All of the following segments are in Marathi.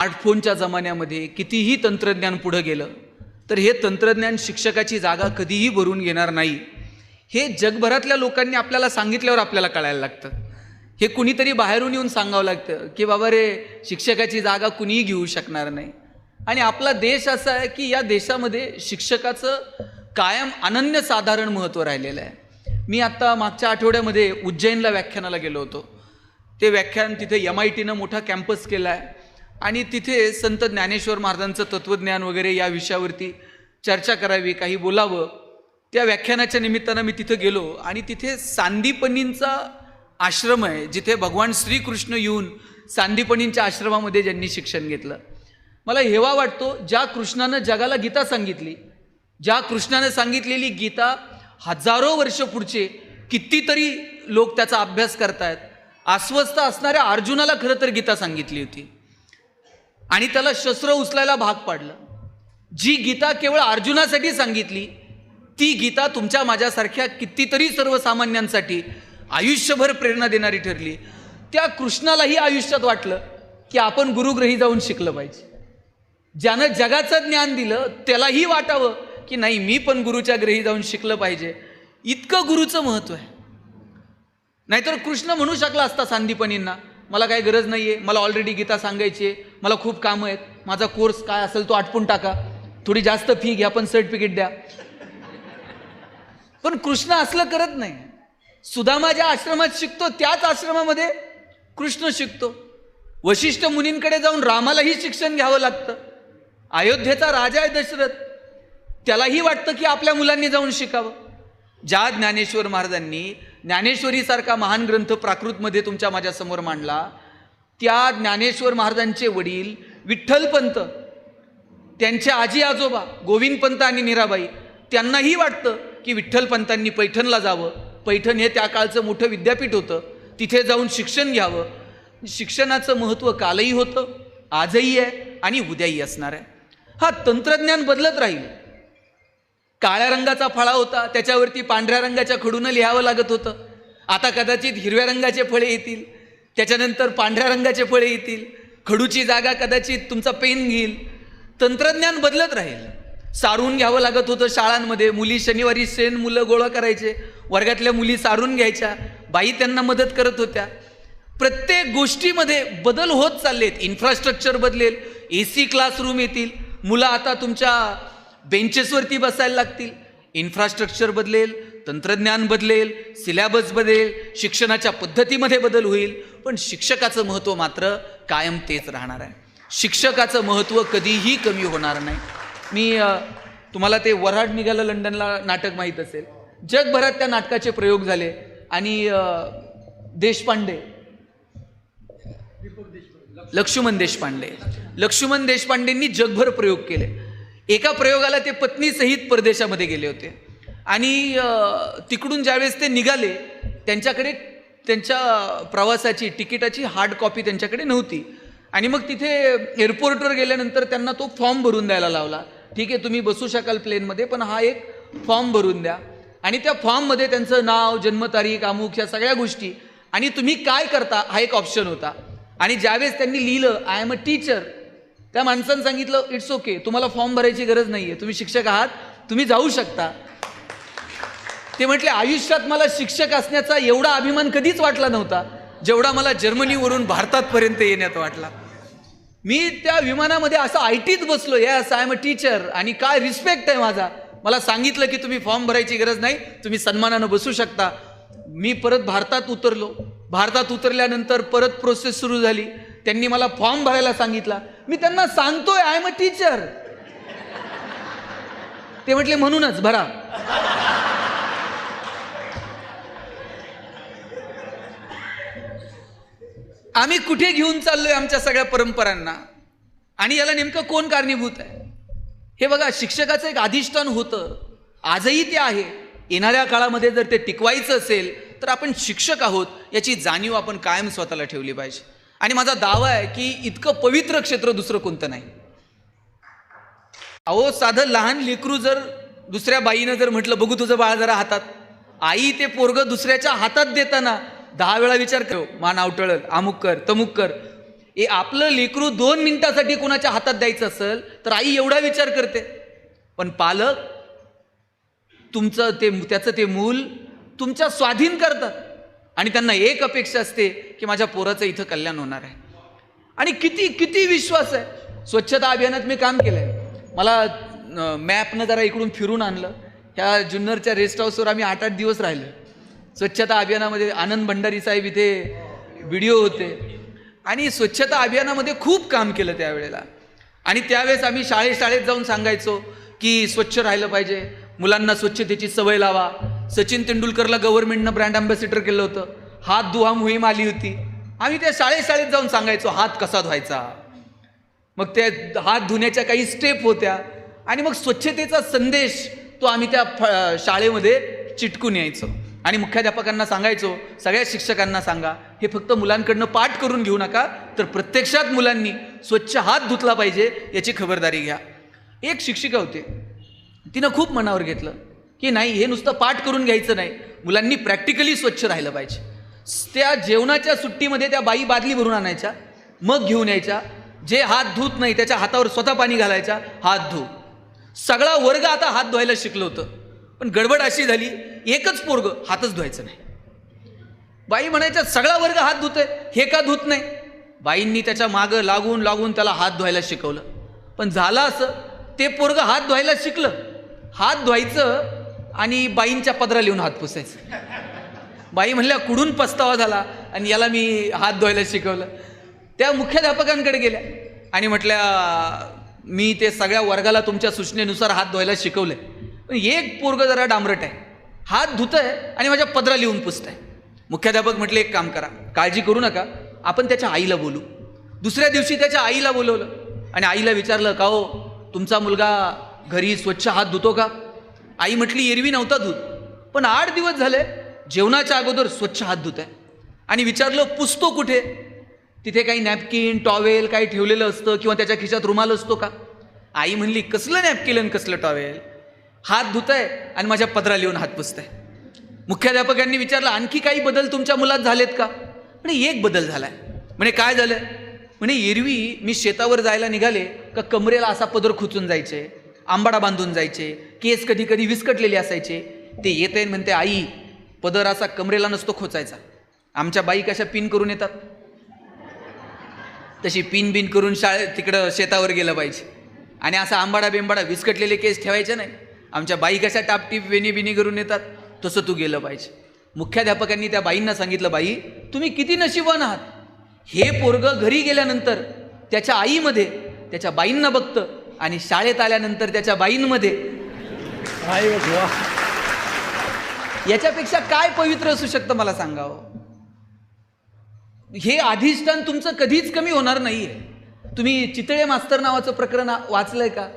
स्मार्टफोनच्या जमान्यामध्ये कितीही तंत्रज्ञान पुढं गेलं तर हे तंत्रज्ञान शिक्षकाची जागा कधीही भरून घेणार नाही. हे जगभरातल्या लोकांनी आपल्याला सांगितल्यावर आपल्याला कळायला लागतं. हे कुणीतरी बाहेरून येऊन सांगावं लागतं की बाबा रे शिक्षकाची जागा कुणीही घेऊ शकणार नाही. आणि आपला देश असा आहे की या देशामध्ये शिक्षकाचं कायम अनन्यसाधारण महत्त्व राहिलेलं आहे. मी आत्ता मागच्या आठवड्यामध्ये उज्जैनला व्याख्यानाला गेलो होतो. ते व्याख्यान तिथे एम आय टीनं मोठा कॅम्पस केला आहे. आणि तिथे संत ज्ञानेश्वर महाराजांचं तत्त्वज्ञान वगैरे या विषयावरती चर्चा करावी काही बोलावं. त्या व्याख्यानाच्या निमित्तानं मी तिथं गेलो आणि तिथे सांदीपनींचा आश्रम आहे जिथे भगवान श्रीकृष्ण येऊन सांदीपणींच्या आश्रमामध्ये ज्यांनी शिक्षण घेतलं. मला हेवा वाटतो ज्या कृष्णानं जगाला गीता सांगितली ज्या कृष्णानं सांगितलेली गीता हजारो वर्ष पुढचे कितीतरी लोक त्याचा अभ्यास करतायत. अस्वस्थ असणाऱ्या अर्जुनाला खरं तर गीता सांगितली होती. आणि त्याला शस्त्र उचलायला भाग पाडलं. जी गीता केवळ अर्जुनासाठी सांगितली ती गीता तुमच्या माझ्यासारख्या कितीतरी सर्वसामान्यांसाठी आयुष्यभर प्रेरणा देणारी ठरली. त्या कृष्णालाही आयुष्यात वाटलं की आपण गुरुग्रही जाऊन शिकलं पाहिजे. ज्यानं जगाचं ज्ञान दिलं त्यालाही वाटावं की नाही मी पण गुरुच्या ग्रही जाऊन शिकलं पाहिजे. इतकं गुरुचं महत्त्व आहे. नाहीतर कृष्ण म्हणू शकला असता सांदीपणींना मला काही गरज नाही आहे मला ऑलरेडी गीता सांगायची आहे. मला खूप कामं आहेत. माझा कोर्स काय असेल तो आटपून टाका. थोडी जास्त फी घ्या पण सर्टिफिकेट द्या. पण कृष्ण असलं करत नाही. सुदामा ज्या आश्रमात शिकतो त्याच आश्रमामध्ये कृष्ण शिकतो. वशिष्ठ मुनींकडे जाऊन रामालाही शिक्षण घ्यावं लागतं. अयोध्येचा राजा आहे दशरथ. त्यालाही वाटतं की आपल्या मुलांनी जाऊन शिकावं. ज्या ज्ञानेश्वर महाराजांनी ज्ञानेश्वरीसारखा महान ग्रंथ प्राकृतमध्ये तुमच्या माझ्यासमोर मांडला त्या ज्ञानेश्वर महाराजांचे वडील विठ्ठलपंत त्यांच्या आजी आजोबा गोविंदपंत आणि निराबाई त्यांनाही वाटतं की विठ्ठलपंतांनी पैठणला जावं. पैठण हे त्या काळचं मोठं विद्यापीठ होतं. तिथे जाऊन शिक्षण घ्यावं. शिक्षणाचं महत्त्व कालही होतं आजही आहे आणि उद्याही असणार आहे. हा तंत्रज्ञान बदलत राहील. काळ्या रंगाचा फळा होता त्याच्यावरती पांढऱ्या रंगाच्या खडूनं लिहावं लागत होतं. आता कदाचित हिरव्या रंगाचे फळे येतील. त्याच्यानंतर पांढऱ्या रंगाचे फळे येतील खडूची जागा कदाचित तुमचा पेन घेईल. तंत्रज्ञान बदलत राहील. सारून घ्यावं लागत होतं शाळांमध्ये. मुली शनिवारी शेण मुलं गोळा करायचे. वर्गातल्या मुली सारून घ्यायच्या. बाई त्यांना मदत करत होत्या. प्रत्येक गोष्टीमध्ये बदल होत चाललेत. इन्फ्रास्ट्रक्चर बदलेल. ए सी क्लासरूम येतील. मुलं आता तुमच्या बेंचेसवरती बसायला लागतील. इन्फ्रास्ट्रक्चर बदलेल. तंत्रज्ञान बदलेल सिलॅबस बदलेल शिक्षणाच्या पद्धतीमध्ये बदल होईल. पण शिक्षकाचं महत्त्व मात्र कायम तेच राहणार आहे. शिक्षकाचं महत्त्व कधीही कमी होणार नाही. मी तुम्हाला ते वऱ्हाड निघालं लंडनला नाटक माहीत असेल. जगभरात त्या नाटकाचे प्रयोग झाले आणि देशपांडे. लक्ष्मण देशपांडे. लक्ष्मण देशपांडेंनी जगभर प्रयोग केले. एका प्रयोगाला ते पत्नीसहित परदेशामध्ये गेले होते. आणि तिकडून ज्यावेळेस ते निघाले त्यांच्याकडे त्यांच्या प्रवासाची तिकिटाची हार्ड कॉपी त्यांच्याकडे नव्हती. आणि मग तिथे एअरपोर्टवर गेल्यानंतर त्यांना तो फॉर्म भरून द्यायला लावला. ठीक आहे तुम्ही बसू शकाल प्लेनमध्ये पण हा एक फॉर्म भरून द्या. आणि त्या फॉर्ममध्ये त्यांचं नाव जन्मतारीख अमुक ह्या सगळ्या गोष्टी. आणि तुम्ही काय करता हा एक ऑप्शन होता. आणि ज्यावेळेस त्यांनी लिहिलं आय एम अ टीचर त्या माणसानं सांगितलं इट्स ओके तुम्हाला फॉर्म भरायची गरज नाही आहे तुम्ही शिक्षक आहात तुम्ही जाऊ शकता. ते म्हटले आयुष्यात मला शिक्षक असण्याचा एवढा अभिमान कधीच वाटला नव्हता जेवढा मला जर्मनीवरून भारतातपर्यंत येण्यात वाटला. मी त्या विमानामध्ये असं आय टीत बसलो yes I am a teacher आणि काय रिस्पेक्ट आहे माझा. मला सांगितलं की तुम्ही फॉर्म भरायची गरज नाही तुम्ही सन्मानानं बसू शकता. मी परत भारतात उतरलो. भारतात उतरल्यानंतर परत प्रोसेस सुरू झाली. त्यांनी मला फॉर्म भरायला सांगितला. मी त्यांना सांगतोय आय एम अ टीचर ते म्हटले म्हणूनच भरा. आम्ही कुठे घेऊन चाललोय आमच्या सगळ्या परंपरांना? आणि याला नेमकं कोण कारणीभूत आहे? हे बघा शिक्षकाचं एक अधिष्ठान होतं. आजही ते आहे. येणाऱ्या काळामध्ये जर ते टिकवायचं असेल तर आपण शिक्षक आहोत याची जाणीव आपण कायम स्वतःला ठेवली पाहिजे. आणि माझा दावा आहे की इतकं पवित्र क्षेत्र दुसरं कोणतं नाही. अहो साधं लहान लेकरू जर दुसऱ्या बाईनं जर म्हटलं बघू तुझं बाळ जरा हातात. आई ते पोरगं दुसऱ्याच्या हातात देताना दहा वेळा विचार कर. मान आवटळल अमुक कर तमुक कर. ए आपलं लेकरू दोन मिनिटासाठी कुणाच्या हातात द्यायचं असेल तर आई एवढा विचार करते. पण पालक तुमचं ते त्याचं ते मूल तुमच्या स्वाधीन करतात. आणि त्यांना एक अपेक्षा असते की माझ्या पोराचं इथं कल्याण होणार आहे. आणि किती किती विश्वास आहे. स्वच्छता अभियानात मी काम केलं आहे मला मॅपनं जरा इकडून फिरून आणलं. ह्या जुन्नरच्या रेस्ट हाऊसवर आम्ही आठ आठ दिवस राहिलो. स्वच्छता अभियानामध्ये आनंद भंडारी साहेब इथे व्हिडिओ होते. आणि स्वच्छता अभियानामध्ये खूप काम केलं त्यावेळेला. आणि त्यावेळेस आम्ही शाळे शाळेत जाऊन सांगायचो की स्वच्छ राहिलं पाहिजे. मुलांना स्वच्छतेची सवय लावा. सचिन तेंडुलकरला गव्हर्नमेंटनं ब्रँड अँबॅसिडर केलं होतं. हात धुवा मोहीम आली होती. आम्ही त्या शाळेत शाळेत जाऊन सांगायचो हात कसा धुवायचा? मग त्या हात धुण्याच्या काही स्टेप होत्या. आणि मग स्वच्छतेचा संदेश तो आम्ही त्या फ- शाळेमध्ये चिटकून यायचो. आणि मुख्याध्यापकांना सांगायचो सगळ्या शिक्षकांना सांगा हे फक्त मुलांकडनं पाठ करून घेऊ नका तर प्रत्यक्षात मुलांनी स्वच्छ हात धुतला पाहिजे याची खबरदारी घ्या. एक शिक्षिका होते. तिनं खूप मनावर घेतलं की नाही हे नुसतं पाठ करून घ्यायचं नाही मुलांनी प्रॅक्टिकली स्वच्छ राहिलं पाहिजे. त्या जेवणाच्या सुट्टीमध्ये त्या बाई बादली भरून आणायच्या मग घेऊन यायच्या जे हात धुत नाही त्याच्या हातावर स्वतः पाणी घालायच्या हात धु. सगळा वर्ग आता हात धुवायला शिकलो होतं. पण गडबड अशी झाली एकच पोरग हातच धुवायचं नाही. बाई म्हणायच्या सगळा वर्ग हात धुतोय. हे का धुत नाही? बाईंनी त्याच्या मागं लागून लागून त्याला हात धुवायला शिकवलं. पण झालं असं ते पोरग हात धुवायला शिकलं. हात धुवायचं आणि बाईंच्या पदरा लिहून हात पुसायचं. बाई म्हणल्या कुडून पस्तावा झाला आणि याला मी हात धुवायला शिकवलं. त्या मुख्याध्यापकांकडे गेल्या आणि म्हटल्या मी ते सगळ्या वर्गाला तुमच्या सूचनेनुसार हात धुवायला शिकवलं पण एक पोरग जरा डांबरट आहे. हात धुतंय आणि माझ्या पदरा लिहून पुसतंय. मुख्याध्यापक म्हटले एक काम करा काळजी करू नका आपण त्याच्या आईला बोलू. दुसऱ्या दिवशी त्याच्या आईला बोलवलं आणि आईला विचारलं का हो तुमचा मुलगा घरी स्वच्छ हात धुतो का? आई म्हटली एरवी नव्हता धूत पण आठ दिवस झाले जेवणाच्या अगोदर स्वच्छ हात धुत आहे आणि विचारलं पुसतो कुठे? तिथे काही नॅपकिन टॉवेल काही ठेवलेलं असतं किंवा त्याच्या खिशात रुमाल असतो का? आई म्हणली कसलं नॅपकिन कसलं टॉवेल? हात धुत आहे आणि माझ्या पदरा लिहून हात पुसत मुख्याध्यापकांनी विचारलं आणखी काही बदल तुमच्या मुलात झालेत का? म्हणे एक बदल झालाय. म्हणे काय झालं? म्हणे एरवी मी शेतावर जायला निघाले का कमरेला असा पदर खुचून जायचे आंबाडा बांधून जायचे केस कधी कधी विस्कटलेले असायचे. ते येत आहे म्हणते आई पदर असा कमरेला नसतो खोचायचा. आमच्या बाई कशा पिन करून येतात? तशी पिन बिन करून शाळे तिकडं शेतावर गेलं पाहिजे. आणि असा आंबाडा बिंबाडा विस्कटलेले केस ठेवायचे नाही. आमच्या बाई कशा टापटीप वेणी बिनी करून येतात? तसं तू गेलं पाहिजे. मुख्याध्यापकांनी त्या बाईंना सांगितलं बाई तुम्ही किती नशिबान आहात. हे पोरग घरी गेल्यानंतर त्याच्या आईमध्ये त्याच्या बाईंना बघतं आणि शाळेत आल्यानंतर त्याच्या बाईंमध्ये. याच्यापेक्षा काय पवित्र असू शकतं मला सांगावं? हे अधिष्ठान तुमचं कधीच कमी होणार नाहीये. तुम्ही चितळे मास्तर नावाचं प्रकरण वाचलंय का?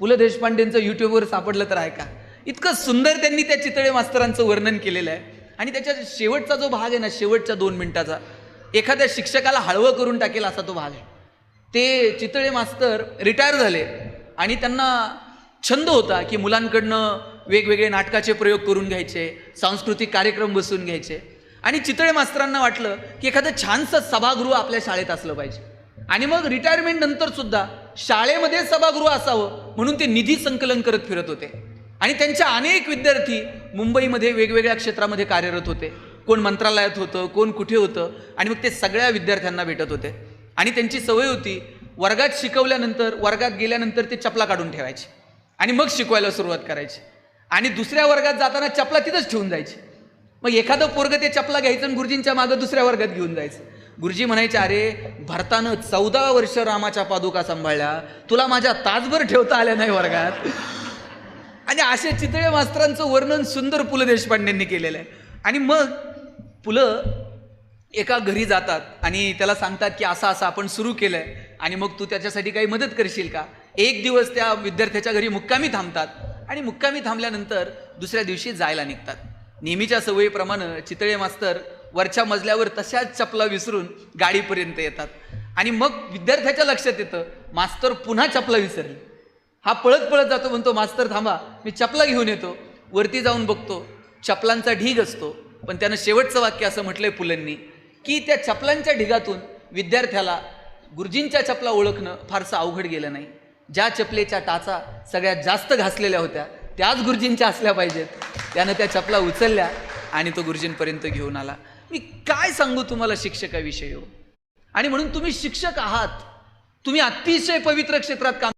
पु ल देशपांडेंचं यूट्यूबवर सापडलं तर आहे का? इतकं सुंदर त्यांनी त्या चितळे मास्तरांचं वर्णन केलेलं आहे. आणि त्याच्या शेवटचा जो भाग आहे ना शेवटच्या दोन मिनिटाचा एखाद्या शिक्षकाला हळवं करून टाकेल असा तो भाग आहे. ते चितळे मास्तर रिटायर झाले आणि त्यांना छंद होता की मुलांकडनं वेगवेगळे नाटकाचे प्रयोग करून घ्यायचे सांस्कृतिक कार्यक्रम बसून घ्यायचे. आणि चितळे मास्तरांना वाटलं की एखादं छानसं सभागृह आपल्या शाळेत असलं पाहिजे. आणि मग रिटायरमेंट नंतर सुद्धा शाळेमध्ये सभागृह असावं म्हणून ते निधी संकलन करत फिरत होते. आणि त्यांच्या अनेक विद्यार्थी मुंबईमध्ये वेगवेगळ्या क्षेत्रामध्ये कार्यरत होते. कोण मंत्रालयात होतं कोण कुठे होतं आणि मग ते सगळ्या विद्यार्थ्यांना भेटत होते. आणि त्यांची सवय होती वर्गात शिकवल्यानंतर वर्गात गेल्यानंतर ते चपला काढून ठेवायचे. आणि मग शिकवायला सुरुवात करायची. आणि दुसऱ्या वर्गात जाताना चपला तिथंच ठेवून जायची. मग एखादं पोरग ते चपला घ्यायचं आणि गुरुजींच्या मागं दुसऱ्या वर्गात घेऊन जायचं. गुरुजी म्हणायचे अरे भरतानं चौदा वर्ष रामाच्या पादुका सांभाळल्या. तुला माझ्या तासभर ठेवता आल्या नाही वर्गात? आणि असे चितळे मास्तरांचं वर्णन सुंदर पु ल देशपांडेंनी केलेलं आहे. आणि मग पुलं एका घरी जातात आणि त्याला सांगतात की असं असं आपण सुरू केलं आहे आणि मग तू त्याच्यासाठी काही मदत करशील का? एक दिवस त्या विद्यार्थ्याच्या घरी मुक्कामी थांबतात. आणि मुक्कामी थांबल्यानंतर दुसऱ्या दिवशी जायला निघतात. नेहमीच्या सवयीप्रमाणे चितळे मास्तर वरच्या मजल्यावर तशाच चपला विसरून गाडीपर्यंत येतात. आणि मग विद्यार्थ्याच्या लक्षात येतं मास्तर पुन्हा चपला विसरली. हा पळत पळत जातो म्हणतो मास्तर थांबा मी चपला घेऊन येतो. वरती जाऊन बघतो. चपलांचा ढीग असतो. पण त्यानं शेवटचं वाक्य असं म्हटलंय पुलंनी की त्या चपलांच्या ढिगातून विद्यार्थ्याला गुरुजींच्या चपला ओळखणं फारसं अवघड गेलं नाही. ज्या चपलेच्या टाचा सगळ्यात जास्त घासलेल्या होत्या त्याच गुरुजींच्या असल्या पाहिजेत. त्यानं त्या चपला उचलल्या आणि तो गुरुजींपर्यंत घेऊन आला. मी काय सांगू तुम्हाला शिक्षकाविषयी हो? आणि म्हणून तुम्ही शिक्षक आहात. तुम्ही अतिशय पवित्र क्षेत्रात काम